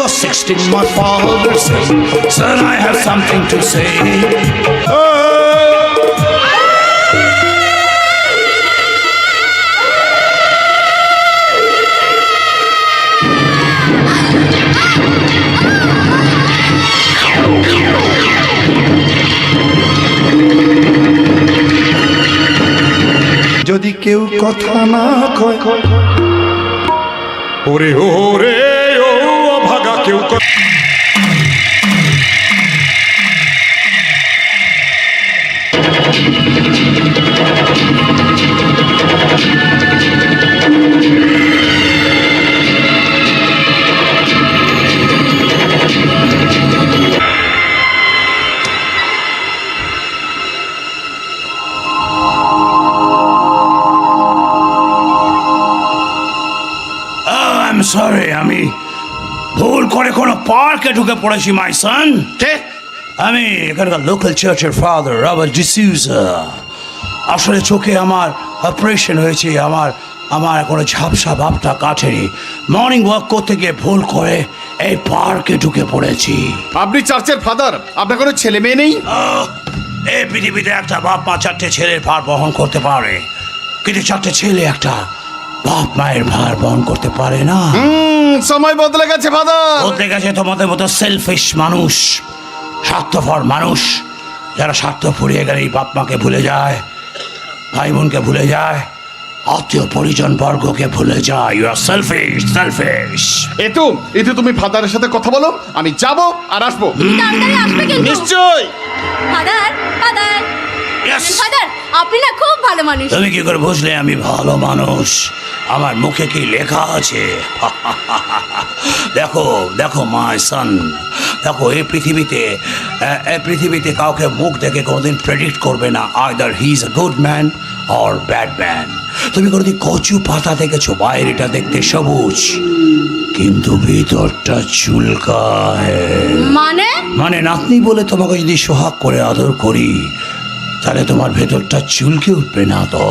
was 16, my father said, Son, I have something to say. যদি কেউ কথা না কয় ওরে ওরে কেউ ক- আই এম সরি আমি কোনো পার্কে ঢুকে পড়েছি মাই সন আমি এখানকার লোকাল চার্চের ফাদার রবার্ট ডিসিউজা আসলে চোখে আমার অপারেশন হয়েছে আমার আমার কোনো ঝাপসা ভাবটা কাটেনি। মর্নিং ওয়াক করতে গিয়ে ভুল করে এই পার্কে ঢুকে পড়েছি। আপনি চার্চের ফাদার আপনার কোনো ছেলে মেয়ে নেই? এই পৃথিবীতে একটা বাপ মা চারটে ছেলের ভার বহন করতে পারে। কিন্তু চারটে ছেলে একটা বাপ মায়ের ভার বহন করতে পারে না। সময় বদলে গেছে ফাদার। বলতে গেছে তোমাদের মতো সেলফিশ মানুষ স্বার্থপর মানুষ যারা স্বার্থ ফুরিয়ে গেলে এই বাপ মাকে ভুলে যায় ভাই বোনকে ভুলে যায় আত্মীয় পরিজন বর্গকে ভুলে যায়। ইউ আর সেলফিশ সেলফিশ এতু এতু তুমি ফাদারের সাথে কথা বলো আমি যাব আর আসব। তাড়াতাড়ি আসবে কিন্তু। নিশ্চয় ফাদার ফাদার। ফাদার আপনি না খুব ভালো মানুষ। তুমি কি করে বুঝলে আমি ভালো মানুষ? আমার মুখে কি লেখা আছে? দেখো দেখো মাই সন দেখো এই পৃথিবীতে এই পৃথিবীতে কাউকে মুখ দেখে কোনোদিন প্রেডিক্ট করবে না either he is a good man or bad man তুমি কোনোদিন কচু পাতা দেখেছ? বাইরেটা দেখতে সবুজ কিন্তু ভিতরটা চুলকায়। মানে? মানে নাতনি বলে তোমাকে যদি সোহাগ করে আদর করি তাহলে তোমার ভেতরটা চুলকে উঠবে না তো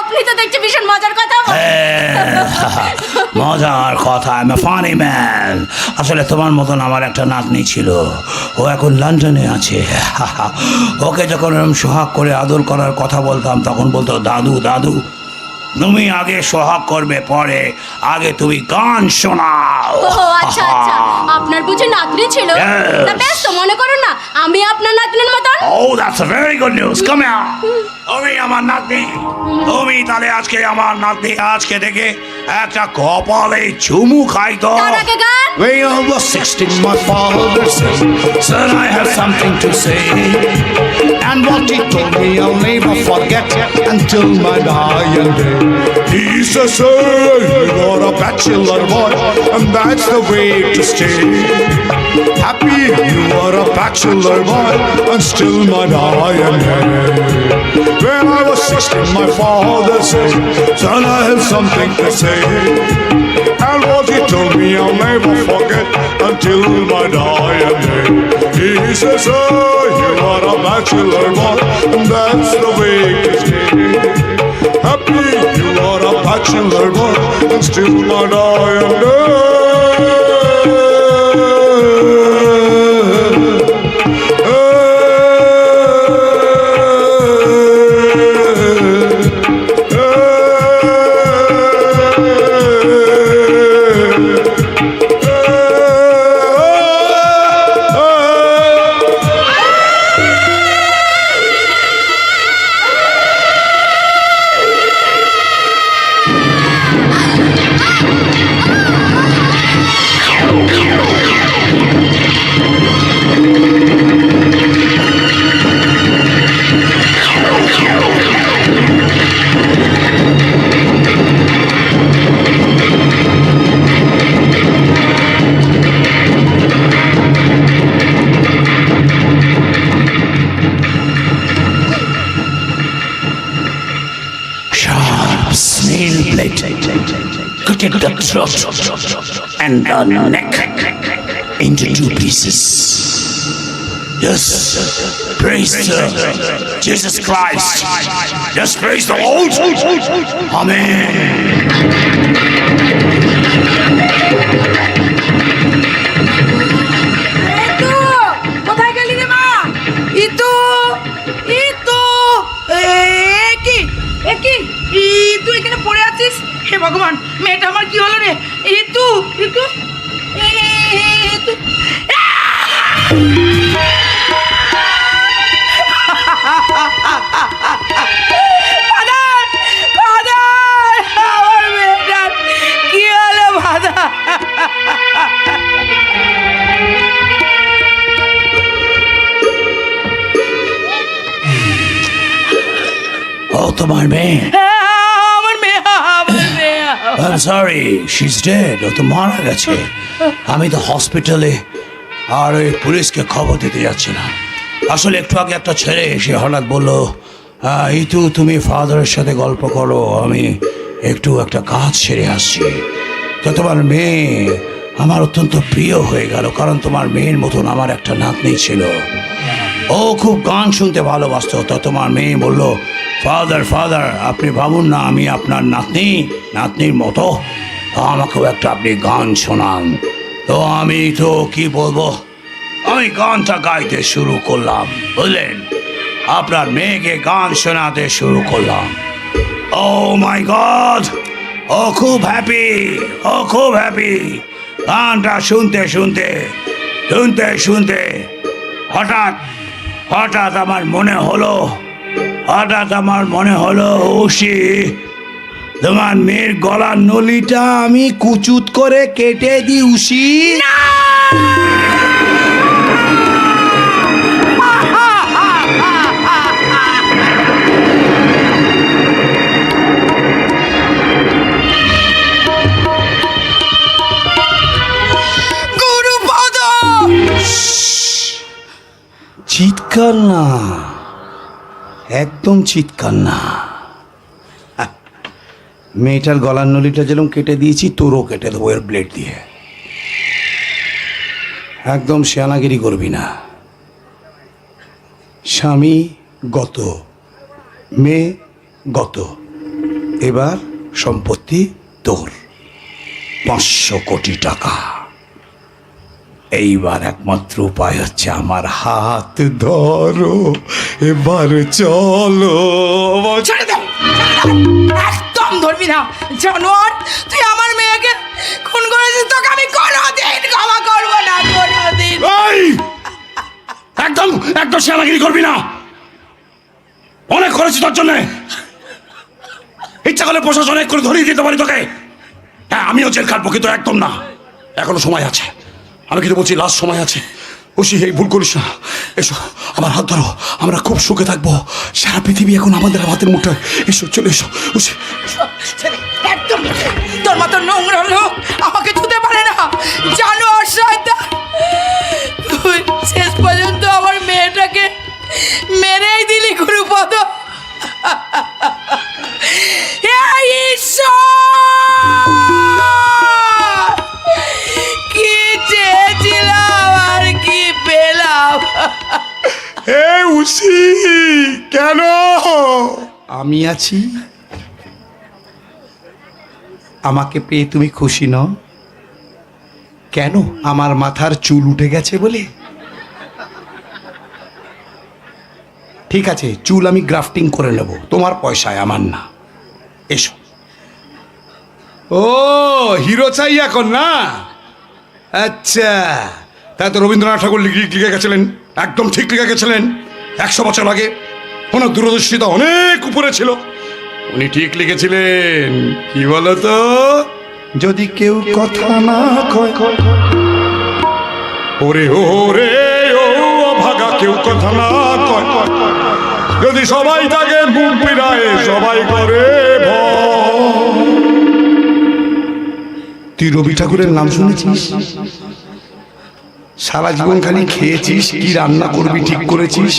আপনি তো দেখছি ভীষণ মজার কথা। হ্যাঁ, মজার কথা আমি ফানি ম্যান আসলে তোমার মতন আমার একটা নাতনি ছিল। ও এখন লন্ডনে আছে। ওকে যখন এরকম সোহাগ করে আদর করার কথা বলতাম তখন বলতো দাদু দাদু। তুমি আগে সোহাগ করবে পরে আগে তুমি গান শোনাও। ও আচ্ছা আচ্ছা। আপনার বুঝি নাতনি ছিল? Yes. তা বেশ মনে করুন না। আমি আপনার নাতনির মতন? Oh, that's a very good news. Come here. তুমি আমার নাতনি। তুমি তাহলে আজকে আমার নাতনি আজকে দেখে একটা কপালে চুমু খাই তো। তার আগে গান? 16, my father said, Son, I have something to say. And what he told me, I'll never forget until my dying day. He says, Son, you're a bachelor boy, and that's the way to stay. Happy you are a bachelor boy, and still my dying day. When I was 16, my father said, Son, I have something to say. Told me I'll never forget until my dying day. He says, Oh, you are a bachelor boy, and that's the way it is. Happy you are a bachelor boy, and still my dying Sharp split the throat and the neck into two pieces. Yes, praise the Jesus Christ. Yes, praise the Lord. Amen. তুই এখানে পড়ে আছিস হে ভগবান কি হলো রে? ঋতু ঋতু। তোমার মেয়ে? I sorry she is dead ও তো মারা গেছে। আমি তো হসপিটালে আর ওই পুলিশকে খবর দিতে যাচ্ছিলাম আসলে একটু আগে একটা ছেলে এসে হঠাৎ বলল "আহ, ইতু তুমি ফাদারের সাথে গল্প করো আমি একটু একটা কাজ সেরে আসছি। তো তোমার মেয়ে আমার অত্যন্ত প্রিয় হয়ে গেল কারণ তোমার মেয়ের মতন আমার একটা নাতনি ছিল। ও খুব গান শুনতে ভালোবাসতো তো তোমার মেয়ে বলল ফাদার ফাদার আপনি ভাবুন না, আমি আপনার নাতনি, নাতনির মতো। আমাকেও একটা আপনি গান শোনান। তো আমি তো কি বলব? আমি গানটা গাইতে শুরু করলাম, বুঝলেন? আপনার মেয়েকে গান শোনাতে শুরু করলাম। ও মাই গড ও খুব হ্যাপি ও খুব হ্যাপি গানটা শুনতে শুনতে শুনতে শুনতে হঠাৎ হঠাৎ আমার মনে হলো হঠাৎ আমার মনে হলো উষি তোমার মেয়ের গলার নলিটা আমি কুচুত করে কেটে দিই উষি চিৎকার না। একদম চিৎকার না। মেয়েটার গলার নলিটা যেরকম কেটে দিয়েছি, তোরও কেটে দেবো এর ব্লেড দিয়ে। একদম শেয়ানাগিরি করবি না। স্বামী গত, মেয়ে গত। এবার সম্পত্তি তোর। পাঁচশো কোটি টাকা। এইবার একমাত্র উপায় হচ্ছে আমার হাত ধরো, এবার চলো। ছেড়ে দাও একদম ধরবি না। জানোয়ার, তুই আমার মেয়েকে খুন করেছিস, তোকে আমি কোনোদিন ক্ষমা করব না, কোনোদিন! একদম একদম সেনাগিরি করবি না। অনেক করেছি তোর জন্য। ইচ্ছা করলে প্রশাসন এক করে ধরিয়ে দিতে পারি তোকে। হ্যাঁ আমিও জেল খাটবো, কিন্তু একদম না। এখনও সময় আছে। আমি কিন্তু বলছি লাস্ট সময় আছে। ওসি এই ভুল করিস না। এসো, আমার হাত ধরো। আমরা খুব সুখে থাকব। সারা পৃথিবী এখন আমাদের হাতের মুঠোয়। এসো, চলে এসো। ওসি একদম তোর মতো নোংরা লোক আমাকে ছুতে পারে না। শয়তান, তুই শেষ পর্যন্ত আমার মেয়েটাকে মেরেই দিলি, গুরুপদ। আমি আছি। আমাকে পেয়ে তুমি খুশি নও। কেন আমার মাথার চুল উঠে গেছে বলে? ঠিক আছে, চুল আমি গ্রাফটিং করে নেব। তোমার পয়সায় আমার না। এসো। ও, হিরো চাই এখন না আচ্ছা তাই তো রবীন্দ্রনাথ ঠাকুর লিখে গেছিলেন। একদম ঠিক লিখে গেছিলেন। একশো বছর আগে। ওনার দূরদর্শিতা অনেক উপরে ছিল। উনি ঠিক লিখেছিলেন কি বলতো? যদি কেউ কথা না কয়। ওরে ওরে ও ভাগা কেউ কথা না কয়। যদি সবাই তাকে মুখ ফিরায় সবাই করে। তুই রবি ঠাকুরের নাম শুনেছিস? সারা জীবন খালি খেয়েছিস কি রান্না করবি ঠিক করেছিস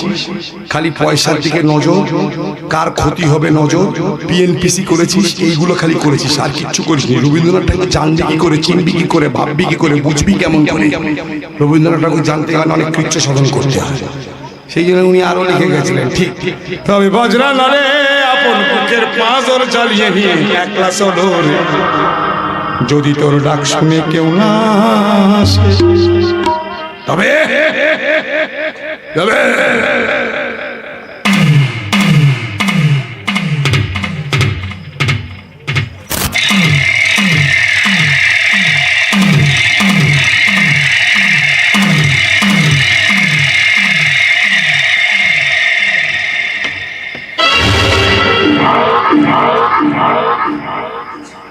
খালি পয়সার দিকে নজর কার ক্ষতি হবে নজর পিএনপিসি করেছিস এইগুলো খালি করেছিস আর কিচ্ছু করিসনি। রবীন্দ্রনাথ ঠাকুর জানবি কি করে চিনবি কি করে ভাববি কি করে বুঝবি কেমন করে রবীন্দ্রনাথ ঠাকুর জানতে গেলে অনেক কৃচ্ছ সাধন করতে হয়। সেই জন্য উনি আরও লিখে গেছিলেন ঠিক। তবে বজরা নারে আপন বুকের পাঁজর জ্বালিয়ে নিয়ে একলা চলো যদি তোর ডাক শুনে কেউ না আসে তবে তবে।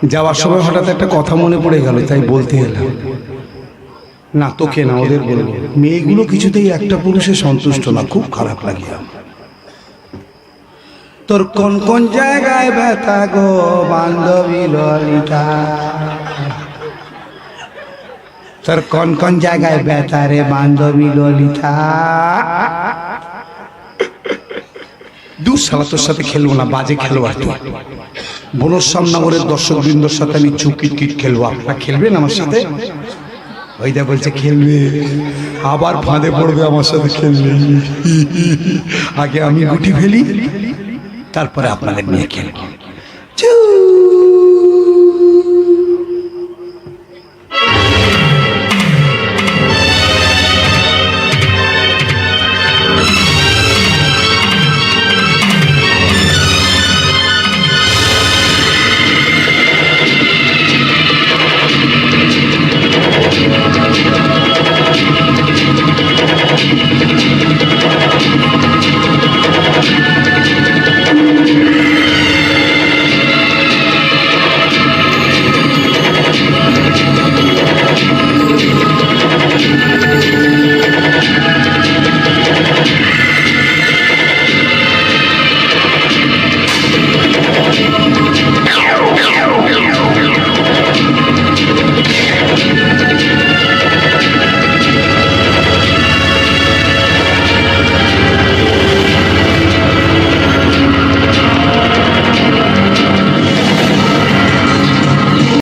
যাওয়ার সময় হঠাৎ একটা কথা মনে পড়ে গেল তাই বলতে গেলাম না, তোকে না, ওদের বলব মেয়েগুলো কিছুতেই একটা পুরুষে সন্তুষ্ট না, খুব খারাপ লাগে। তোর কোন কোন জায়গায় ব্যথা গো, বান্ধবী ললিতা? তোর কোন কোন জায়গায় ব্যথা রে, বান্ধবী ললিতা? দু সালা তোর সাথে খেলব না, বাজে আর তুই। বনশ্যাম নগরের দর্শক বৃন্দর সাথে আমি চুকিট কিট খেলব, আপনারা খেলবেন আমার সাথে? ওইটা বলছে, খেলবে। আবার ফাঁদে পড়বে, আমার সাথে খেলবে। আগে আমি গুটি ফেলি, তারপরে আপনাদের নিয়ে খেলব।